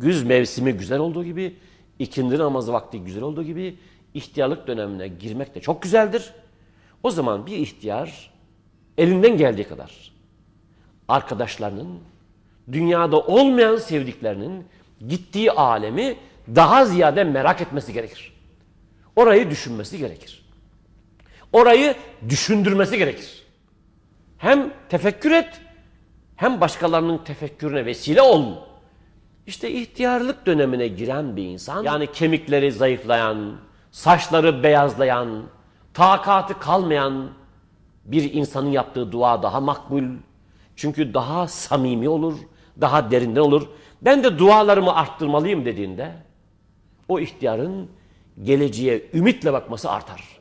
güz mevsimi güzel olduğu gibi, ikindi namazı vakti güzel olduğu gibi, ihtiyarlık dönemine girmek de çok güzeldir. O zaman bir ihtiyar elinden geldiği kadar arkadaşlarının, dünyada olmayan sevdiklerinin gittiği alemi daha ziyade merak etmesi gerekir. Orayı düşünmesi gerekir. Orayı düşündürmesi gerekir. Hem tefekkür et, hem başkalarının tefekkürüne vesile ol. İşte ihtiyarlık dönemine giren bir insan, yani kemikleri zayıflayan, saçları beyazlayan, takatı kalmayan bir insanın yaptığı dua daha makbul. Çünkü daha samimi olur, daha derinden olur. Ben de dualarımı arttırmalıyım dediğinde o ihtiyarın geleceğe ümitle bakması artar.